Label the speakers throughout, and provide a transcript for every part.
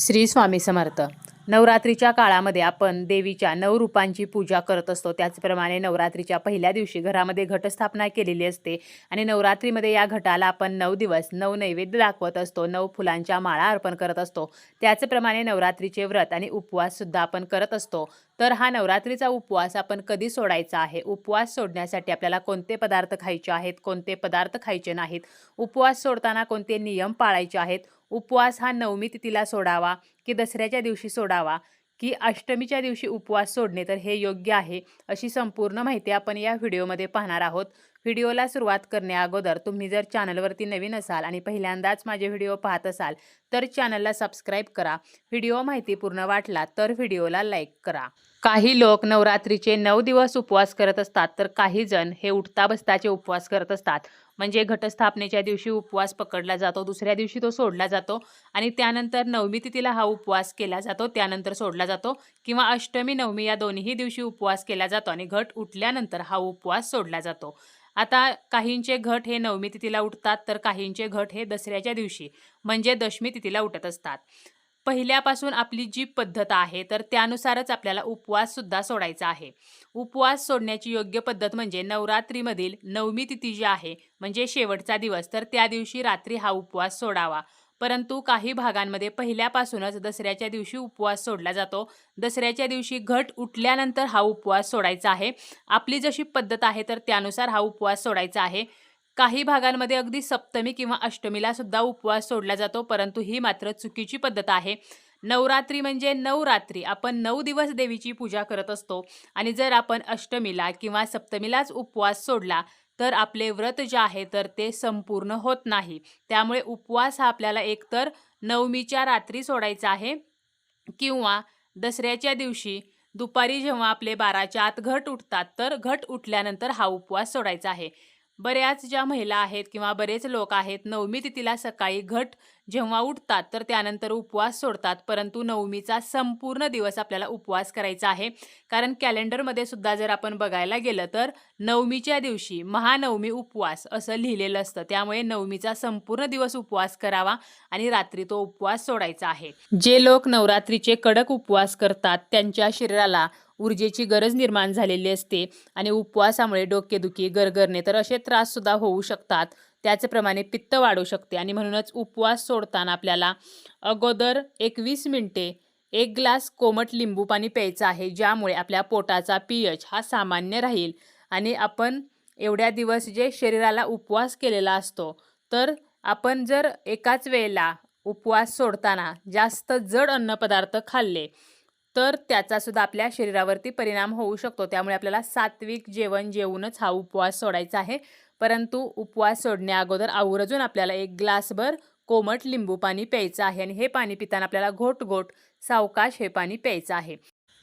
Speaker 1: श्री स्वामी समर्थ. नवरात्रीच्या काळामध्ये आपण देवीच्या नऊ रूपांची पूजा करत असतो. त्याचप्रमाणे नवरात्रीच्या पहिल्या दिवशी घरामध्ये घटस्थापना केलेली असते आणि नवरात्रीमध्ये या घटाला आपण नऊ दिवस नऊ नैवेद्य दाखवत असतो. नऊ फुलांच्या माळा अर्पण करत असतो. त्याचप्रमाणे नवरात्रीचे व्रत आणि उपवाससुद्धा आपण करत असतो. तर हा नवरात्रीचा उपवास आपण कधी सोडायचा आहे? उपवास सोडण्यासाठी आपल्याला कोणते पदार्थ खायचे आहेत? कोणते पदार्थ खायचे नाहीत? उपवास सोडताना कोणते नियम पाळायचे आहेत? उपवास हा नवमी तिथीला सोडावा की दसऱ्याच्या दिवशी सोडावा? की अष्टमीच्या दिवशी उपवास सोडणे तर हे योग्य आहे? अशी संपूर्ण माहिती आपण या व्हिडिओमध्ये पाहणार आहोत. व्हिडिओला सुरुवात करण्याअगोदर तुम्ही जर चॅनलवरती नवीन असाल आणि पहिल्यांदाच माझे व्हिडिओ पाहत असाल तर चॅनलला सबस्क्राईब करा. व्हिडिओ माहिती पूर्ण वाटला तर व्हिडिओला लाईक करा. काही लोक नवरात्रीचे नऊ दिवस उपवास करत असतात तर काही जण हे उठता बसताचे उपवास करत असतात. म्हणजे घटस्थापनेच्या दिवशी उपवास पकडला जातो दुसऱ्या दिवशी तो सोडला जातो आणि त्यानंतर नवमी तिथीला हा उपवास केला जातो त्यानंतर सोडला जातो किंवा अष्टमी नवमी या दोन्ही दिवशी उपवास केला जातो आणि घट उठल्यानंतर हा उपवास सोडला जातो. आता काहींचे घट हे नवमी तिथीला उठतात तर काहींचे घट हे दसऱ्याच्या दिवशी म्हणजे दशमी तिथीला उठत असतात. पहिल्यापासून आपली जी पद्धत आहे तर त्यानुसारच आपल्याला उपवास सुद्धा सोडायचा आहे. उपवास सोडण्याची योग्य पद्धत म्हणजे नवरात्रीमधील नवमी तिथी जी आहे म्हणजे शेवटचा दिवस तर त्या दिवशी रात्री हा उपवास सोडावा. परंतु काही भागांमध्ये पहिल्यापासूनच दसऱ्याच्या दिवशी उपवास सोडला जातो. दसऱ्याच्या दिवशी घट उठल्यानंतर हा उपवास सोडायचा आहे. आपली जशी पद्धत आहे तर त्यानुसार हा उपवास सोडायचा आहे. काही भागांमध्ये अगदी सप्तमी किंवा अष्टमीला सुद्धा उपवास सोडला जातो परंतु ही मात्र चुकीची पद्धत आहे. नवरात्री म्हणजे नवरात्री. आपण नऊ दिवस देवीची पूजा करत असतो आणि जर आपण अष्टमीला किंवा सप्तमीलाच उपवास सोडला तर आपले व्रत जे आहे तर ते संपूर्ण होत नाही. त्यामुळे उपवास हा आपल्याला एकतर नवमीच्या रात्री सोडायचा आहे किंवा दसऱ्याच्या दिवशी दुपारी जेव्हा आपले बाराच्या आत घट उठतात तर घट उठल्यानंतर हा उपवास सोडायचा आहे. बऱ्याच ज्या महिला आहेत किंवा बरेच लोक आहेत नवमी तिथीला सकाळी घट जेव्हा उठतात तर त्यानंतर उपवास सोडतात. परंतु नवमीचा संपूर्ण दिवस आपल्याला उपवास करायचा आहे. कारण कॅलेंडरमध्ये सुद्धा जर आपण बघायला गेलं तर नवमीच्या दिवशी महानवमी उपवास असं लिहिलेलं असतं. त्यामुळे नवमीचा संपूर्ण दिवस उपवास करावा आणि रात्री तो उपवास सोडायचा आहे. जे लोक नवरात्रीचे कडक उपवास करतात त्यांच्या शरीराला ऊर्जेची गरज निर्माण झालेली असते आणि उपवासामुळे डोकेदुखी गरगरणे तर असे त्राससुद्धा होऊ शकतात. त्याचप्रमाणे पित्त वाढू शकते आणि म्हणूनच उपवास सोडताना आपल्याला अगोदर एकवीस मिनिटे एक ग्लास कोमट लिंबू पाणी प्यायचं आहे ज्यामुळे आपल्या पोटाचा पी एच हा सामान्य राहील. आणि आपण एवढ्या दिवस जे शरीराला उपवास केलेला असतो तर आपण जर एकाच वेळेला उपवास सोडताना जास्त जड अन्नपदार्थ खाल्ले तर त्याचासुद्धा आपल्या शरीरावरती परिणाम होऊ शकतो. त्यामुळे आपल्याला सात्विक जेवण जेवूनच हा उपवास सोडायचा आहे. परंतु उपवास सोडण्या अगोदर आवर्जून आपल्याला एक ग्लासभर कोमट लिंबू पाणी प्यायचं आहे आणि हे पाणी पिताना आपल्याला घोट घोट सावकाश हे पाणी प्यायचं आहे.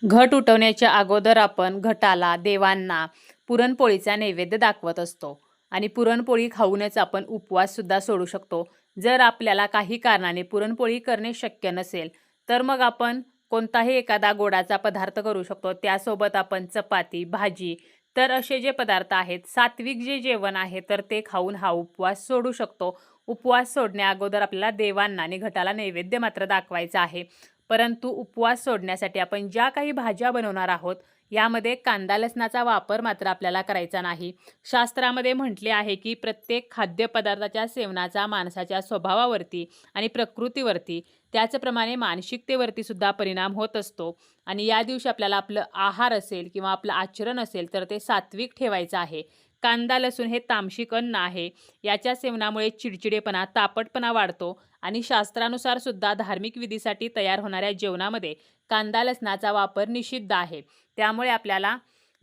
Speaker 1: घट उठवण्याच्या अगोदर आपण घटाला देवांना पुरणपोळीचा नैवेद्य दाखवत असतो आणि पुरणपोळी खाऊनच आपण उपवाससुद्धा सोडू शकतो. जर आपल्याला काही कारणाने पुरणपोळी करणे शक्य नसेल तर मग आपण कोणताही एखादा गोडाचा पदार्थ करू शकतो. त्यासोबत आपण चपाती भाजी तर असे जे पदार्थ आहेत सात्विक जे जेवण आहे तर ते खाऊन हा उपवास सोडू शकतो. उपवास सोडण्या अगोदर आपल्याला देवांना आणि घटाला नैवेद्य मात्र दाखवायचा आहे. परंतु उपवास सोडण्यासाठी आपण ज्या काही भाज्या बनवणार आहोत यामध्ये कांदा लसणाचा वापर मात्र आपल्याला करायचा नाही. शास्त्रामध्ये म्हटले आहे की प्रत्येक खाद्यपदार्थाच्या सेवनाचा माणसाच्या स्वभावावरती आणि प्रकृतीवरती त्याचप्रमाणे मानसिकतेवरती सुद्धा परिणाम होत असतो. आणि या दिवशी आपल्याला आपलं आहार असेल किंवा आपलं आचरण असेल तर ते सात्विक ठेवायचं आहे. कांदा लसूण हे तामसिक अन्न आहे. याच्या सेवनामुळे चिडचिडेपणा तापटपणा वाढतो आणि शास्त्रानुसार सुद्धा धार्मिक विधीसाठी तयार होणाऱ्या जेवणामध्ये कांदा लसणाचा वापर निषिद्ध आहे. त्यामुळे आपल्याला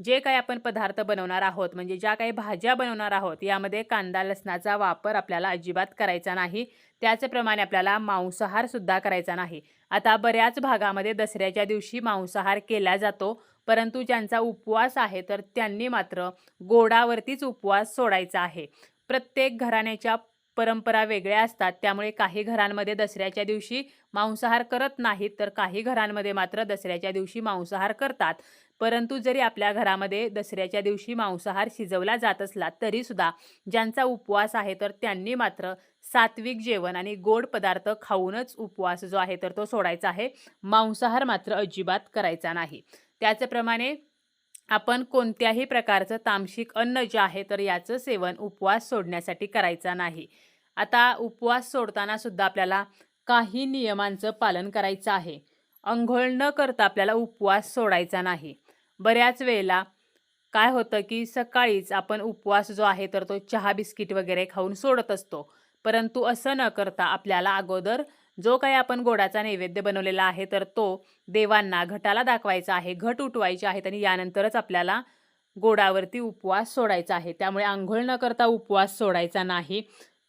Speaker 1: जे काही आपण पदार्थ बनवणार आहोत म्हणजे ज्या काही भाज्या बनवणार आहोत यामध्ये कांदा लसणाचा वापर आपल्याला अजिबात करायचा नाही. त्याचप्रमाणे आपल्याला मांसाहारसुद्धा करायचा नाही. आता बऱ्याच भागामध्ये दसऱ्याच्या दिवशी मांसाहार केला जातो. परंतु ज्यांचा उपवास आहे तर त्यांनी मात्र गोडावरतीच उपवास सोडायचा आहे. प्रत्येक घराण्याच्या परंपरा वेगळ्या असतात त्यामुळे काही घरांमध्ये दसऱ्याच्या दिवशी मांसाहार करत नाहीत तर काही घरांमध्ये मात्र दसऱ्याच्या दिवशी मांसाहार करतात. परंतु जरी आपल्या घरामध्ये दसऱ्याच्या दिवशी मांसाहार शिजवला जात असला तरीसुद्धा ज्यांचा उपवास आहे तर त्यांनी मात्र सात्विक जेवण आणि गोड पदार्थ खाऊनच उपवास जो आहे तर तो सोडायचा आहे. मांसाहार मात्र अजिबात करायचा नाही. त्याचप्रमाणे आपण कोणत्याही प्रकारचं तामसिक अन्न जे आहे तर याचं सेवन उपवास सोडण्यासाठी करायचा नाही. आता उपवास सोडताना सुद्धा आपल्याला काही नियमांचं पालन करायचं आहे. अंघोळ न करता आपल्याला उपवास सोडायचा नाही. बऱ्याच वेळेला काय होतं की सकाळीच आपण उपवास जो आहे तर तो चहा बिस्किट वगैरे खाऊन सोडत असतो. परंतु असं न करता आपल्याला अगोदर जो काही आपण गोडाचा नैवेद्य बनवलेला आहे तर तो देवांना घटाला दाखवायचा आहे घट उठवायचे आहेत आणि यानंतरच आपल्याला गोडावरती उपवास सोडायचा आहे. त्यामुळे आंघोळ न करता उपवास सोडायचा नाही.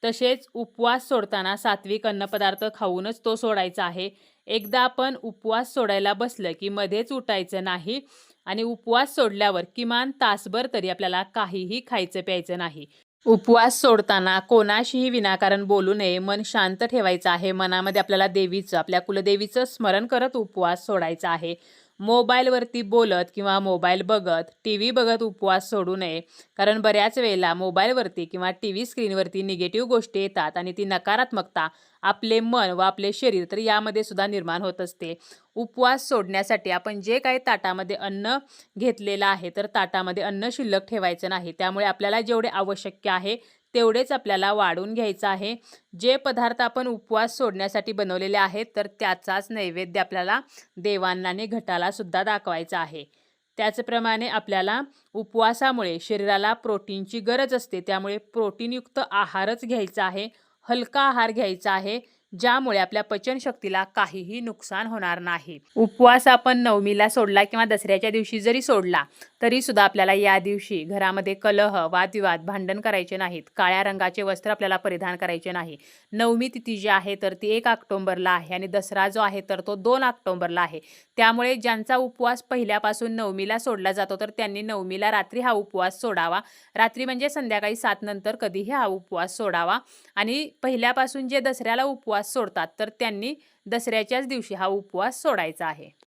Speaker 1: तसेच उपवास सोडताना सात्विक अन्नपदार्थ खाऊनच तो सोडायचा आहे. एकदा आपण उपवास सोडायला बसलं की मध्येच उठायचं नाही आणि उपवास सोडल्यावर किमान तासभर तरी आपल्याला काहीही खायचं प्यायचं नाही. उपवास सोडताना कोणाशीही विनाकारण बोलू नये मन शांत ठेवायचं आहे मनामध्ये आपल्याला देवीचं आपल्या कुलदेवीचं स्मरण करत उपवास सोडायचा आहे. मोबाईलवरती बोलत किंवा मोबाईल बघत टी व्ही बघत उपवास सोडू नये. कारण बऱ्याच वेळेला मोबाईलवरती किंवा टी व्ही स्क्रीनवरती निगेटिव्ह गोष्टी येतात आणि ती नकारात्मकता आपले मन व आपले शरीर तर यामध्ये सुद्धा निर्माण होत असते. उपवास सोडण्यासाठी आपण जे काही ताटामध्ये अन्न घेतलेलं आहे तर ताटामध्ये अन्न शिल्लक ठेवायचं नाही. त्यामुळे आपल्याला जेवढे आवश्यक आहे तेवढेच आपल्याला वाढून घ्यायचं आहे. जे पदार्थ आपण उपवास सोडण्यासाठी बनवलेले आहेत तर त्याचाच नैवेद्य आपल्याला देवांना आणि दाखवायचा आहे. त्याचप्रमाणे आपल्याला उपवासामुळे शरीराला प्रोटीनची गरज असते त्यामुळे प्रोटीनयुक्त आहारच घ्यायचा आहे हलका आहार घ्यायचा आहे ज्यामुळे आपल्या पचनशक्तीला काहीही नुकसान होणार नाही. उपवास आपण नवमीला सोडला किंवा दसऱ्याच्या दिवशी जरी सोडला तरीसुद्धा आपल्याला या दिवशी घरामध्ये कलह वादविवाद भांडण करायचे नाहीत. काळ्या रंगाचे वस्त्र आपल्याला परिधान करायचे नाही. नवमी तिथी जी आहे तर ती एक ऑक्टोंबरला आहे आणि दसरा जो आहे तर तो दोन ऑक्टोंबरला आहे. त्यामुळे ज्यांचा उपवास पहिल्यापासून नवमीला सोडला जातो तर त्यांनी नवमीला रात्री हा उपवास सोडावा. रात्री म्हणजे संध्याकाळी सात नंतर कधीही हा उपवास सोडावा. आणि पहिल्यापासून जे दसऱ्याला उपवास सोडतात तर त्यांनी दसऱ्याच्याच दिवशी हा उपवास सोडायचा आहे.